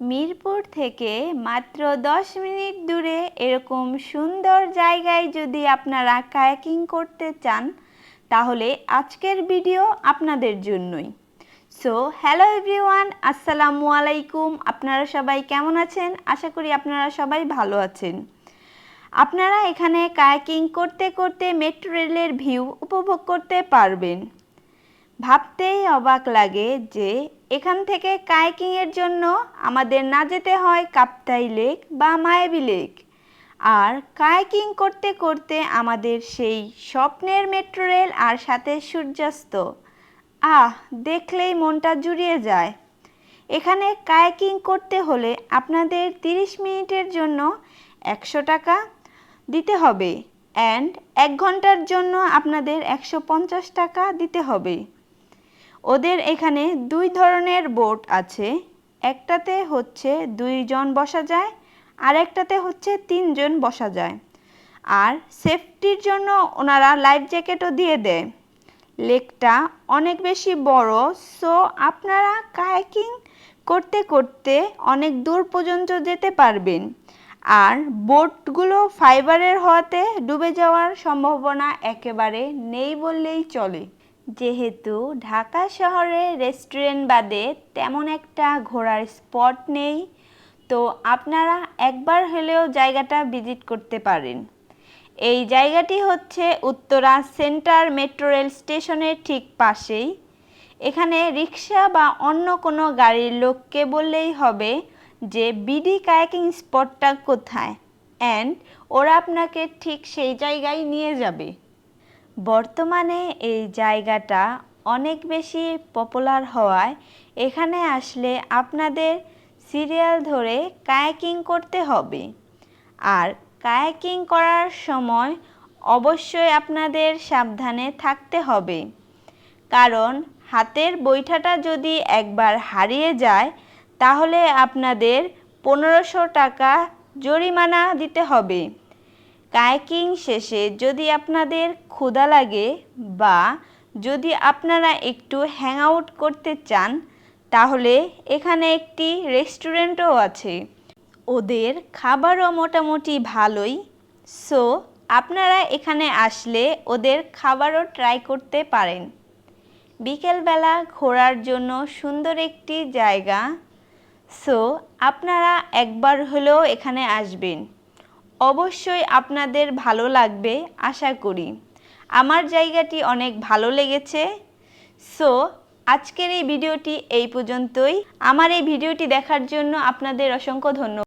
মিরপুর থেকে মাত্র দশ মিনিট দূরে এরকম সুন্দর জায়গায় যদি আপনারা কায়াকিং করতে চান, তাহলে আজকের ভিডিও আপনাদের জন্যই। সো হ্যালো এভরিওয়ান আসসালামু আলাইকুম। আপনারা সবাই কেমন আছেন? আশা করি আপনারা সবাই ভালো আছেন। আপনারা এখানে কায়াকিং করতে করতে মেট্রো রেলের ভিউ উপভোগ করতে পারবেন। ভাবতেই অবাক লাগে যে এখান থেকে কায়াকিংয়ের জন্য আমাদের না যেতে হয় কাপ্তাই লেক বা মায়াবী লেক। আর কায়াকিং করতে করতে আমাদের সেই স্বপ্নের মেট্রো রেল আর সাথে সূর্যাস্ত। আহ, দেখলেই মনটা জুড়িয়ে যায়। এখানে কায়াকিং করতে হলে আপনাদের 30 মিনিটের জন্য একশো টাকা দিতে হবে। অ্যান্ড এক ঘণ্টার জন্য আপনাদের একশো পঞ্চাশ টাকা দিতে হবে। ওদের এখানে দুই ধরনের বোট আছে। একটাতে হচ্ছে দুইজন বসা যায় আর একটাতে হচ্ছে তিনজন বসা যায়। আর সেফটির জন্য ওনারা লাইফ জ্যাকেটও দিয়ে দেয়। লেকটা অনেক বেশি বড়, সো আপনারা কায়াকিং করতে করতে অনেক দূর পর্যন্ত যেতে পারবেন। আর বোটগুলো ফাইবারের হওয়াতে ডুবে যাওয়ার সম্ভাবনা একেবারে নেই বললেই চলে। যেহেতু ঢাকা শহরে রেস্টুরেন্ট বাদে তেমন একটা ঘোরার স্পট নেই, তো আপনারা একবার হলেও জায়গাটা ভিজিট করতে পারেন। এই জায়গাটি হচ্ছে উত্তরা সেন্টার মেট্রো রেল স্টেশনের ঠিক পাশেই। এখানে রিক্সা বা অন্য কোনো গাড়ির লোককে বললেই হবে যে, বিডি কায়াকিং স্পটটা কোথায়? অ্যান্ড ওরা আপনাকে ঠিক সেই জায়গায় নিয়ে যাবে। বর্তমানে এই জায়গাটা অনেক বেশি পপুলার হওয়ায় এখানে আসলে আপনাদের সিরিয়াল ধরে কায়াকিং করতে হবে। আর কায়াকিং করার সময় অবশ্যই আপনাদের সাবধানে থাকতে হবে। কারণ হাতের বৈঠাটা যদি একবার হারিয়ে যায়, তাহলে আপনাদের পনেরোশো টাকা জরিমানা দিতে হবে। কায়াকিং শেষে যদি আপনাদের ক্ষুধা লাগে বা যদি আপনারা একটু হ্যাং আউট করতে চান, তাহলে এখানে একটি রেস্টুরেন্টও আছে। ওদের খাবারও মোটামুটি ভালোই। সো আপনারা এখানে আসলে ওদের খাবারও ট্রাই করতে পারেন। বিকেলবেলা ঘোরার জন্য সুন্দর একটি জায়গা। সো আপনারা একবার হলেও এখানে আসবেন। অবশ্যই আপনাদের ভালো লাগবে, আশা করি। আমার জায়গাটি অনেক ভালো লেগেছে। সো আজকের এই ভিডিওটি এই পর্যন্তই। আমার এই ভিডিওটি দেখার জন্য আপনাদের অসংখ্য ধন্যবাদ।